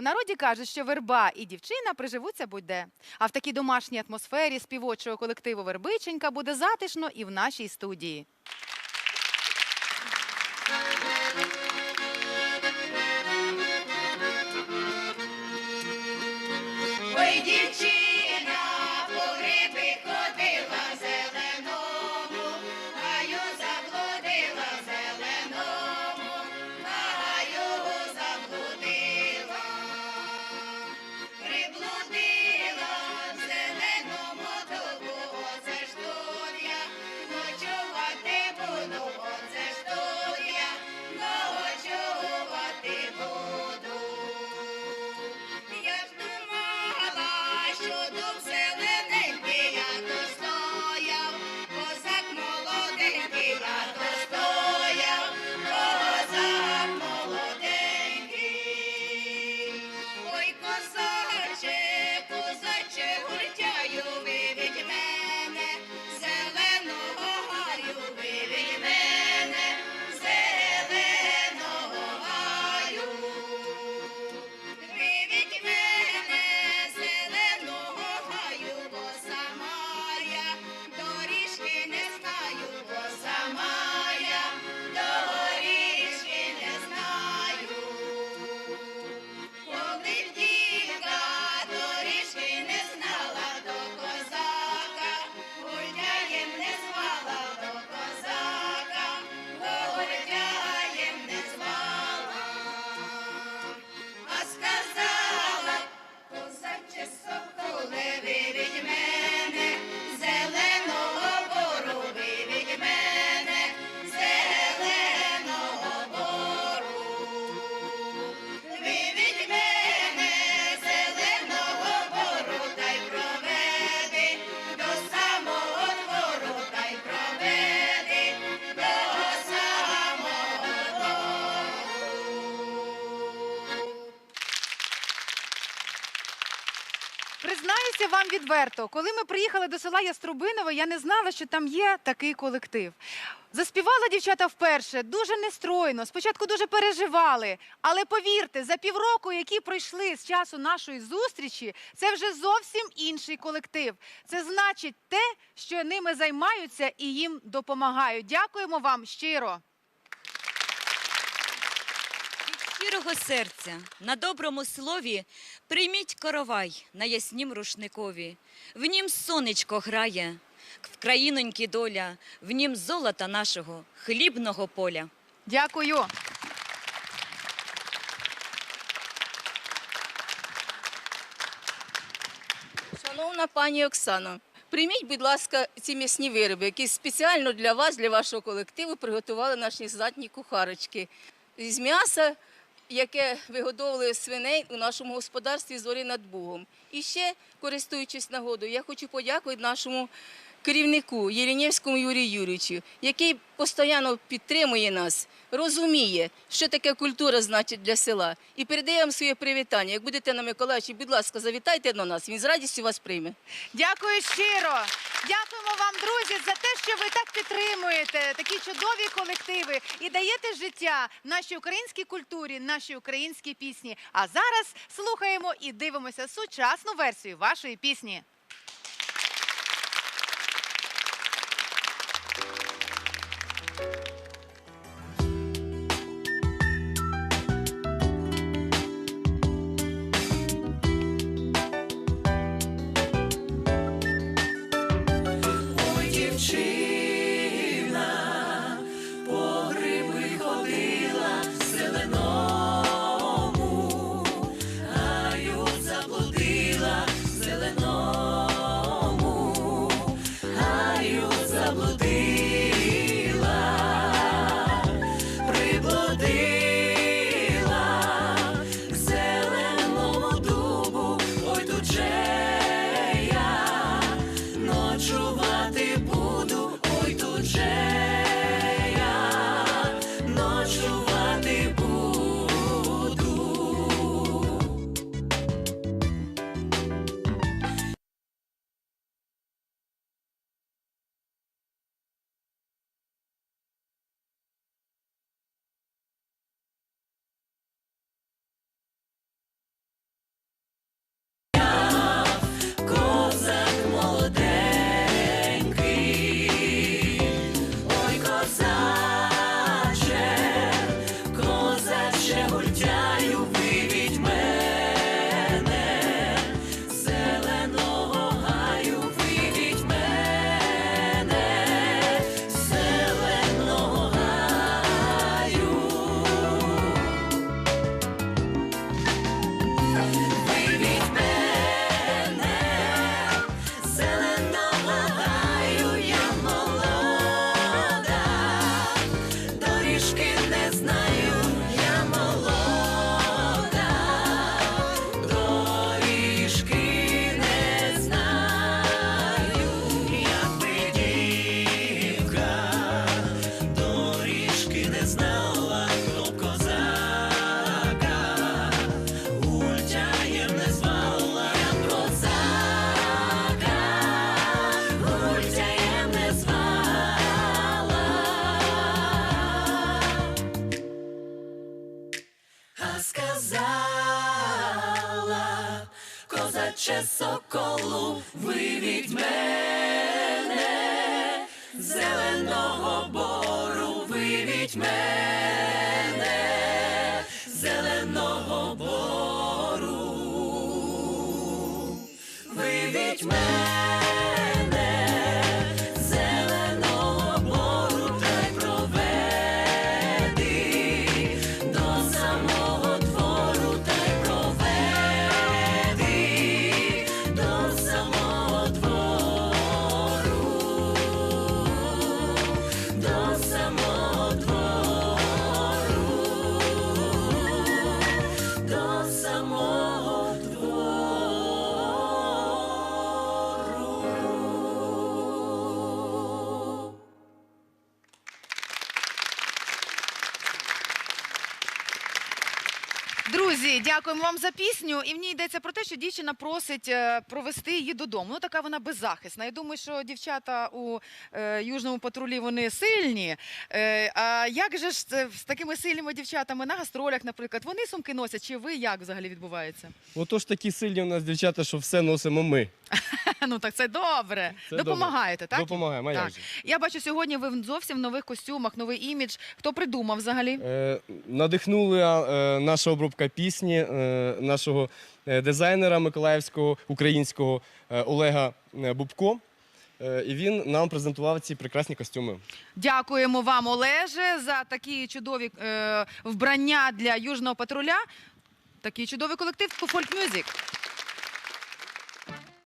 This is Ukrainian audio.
В народі кажуть, що верба і дівчина приживуться будь-де. А в такій домашній атмосфері співочого колективу Вербиченька буде затишно і в нашій студії. Ой, дівчина, Признаюся вам відверто, коли ми приїхали до села Яструбинове, я не знала, що там є такий колектив. Заспівала дівчата вперше, дуже нестройно. Спочатку дуже переживали. Але повірте, за півроку, які пройшли з часу нашої зустрічі, це вже зовсім інший колектив. Це значить те, що ними займаються і їм допомагають. Дякуємо вам щиро. Щирого серця на доброму слові прийміть коровай на яснім рушникові. В нім сонечко грає, в країноньки доля, в нім золота нашого хлібного поля. Дякую. Шановна пані Оксано, прийміть, будь ласка, ці м'ясні вироби, які спеціально для вас, для вашого колективу, приготували наші здатні кухарочки. З м'яса, яке вигодовує свиней у нашому господарстві зорі над Богом. І ще, користуючись нагодою, я хочу подякувати нашому керівнику Єрінєвському Юрію Юрійовичу, який постійно підтримує нас, розуміє, що таке культура значить для села. І передає вам своє привітання. Як будете на Миколаївичі, будь ласка, завітайте до нас. Він з радістю вас прийме. Дякую щиро. Дякуємо вам, друзі, за те, що ви так підтримуєте такі чудові колективи і даєте життя нашій українській культурі, нашій українській пісні. А зараз слухаємо і дивимося сучасну версію вашої пісні. Ой, козаче соколу, вивіть мене, зеленого бору, вивіть мене, зеленого бору, вивіть мене, Друзі, дякуємо вам за пісню. І в ній йдеться про те, що дівчина просить е, провести її додому. Ну така вона беззахисна. Я думаю, що дівчата у е, южному патрулі вони сильні. Е, а як же ж це з такими сильними дівчатами на гастролях, наприклад, вони сумки носять? Чи ви як взагалі відбувається? Отож такі сильні у нас дівчата, що все носимо ми. ну так це добре. Це Допомагаєте, так? Допомагаємо, а як Так. же? Я бачу сьогодні. Ви зовсім в нових костюмах, новий імідж. Хто придумав взагалі? Е, надихнули е, наша обробка пісні е, нашого е, дизайнера миколаївського українського е, Олега е, Бубко. Е, і він нам презентував ці прекрасні костюми. Дякуємо вам, Олеже, за такі чудові е, вбрання для южного патруля. Такий чудовий колектив Folk Music.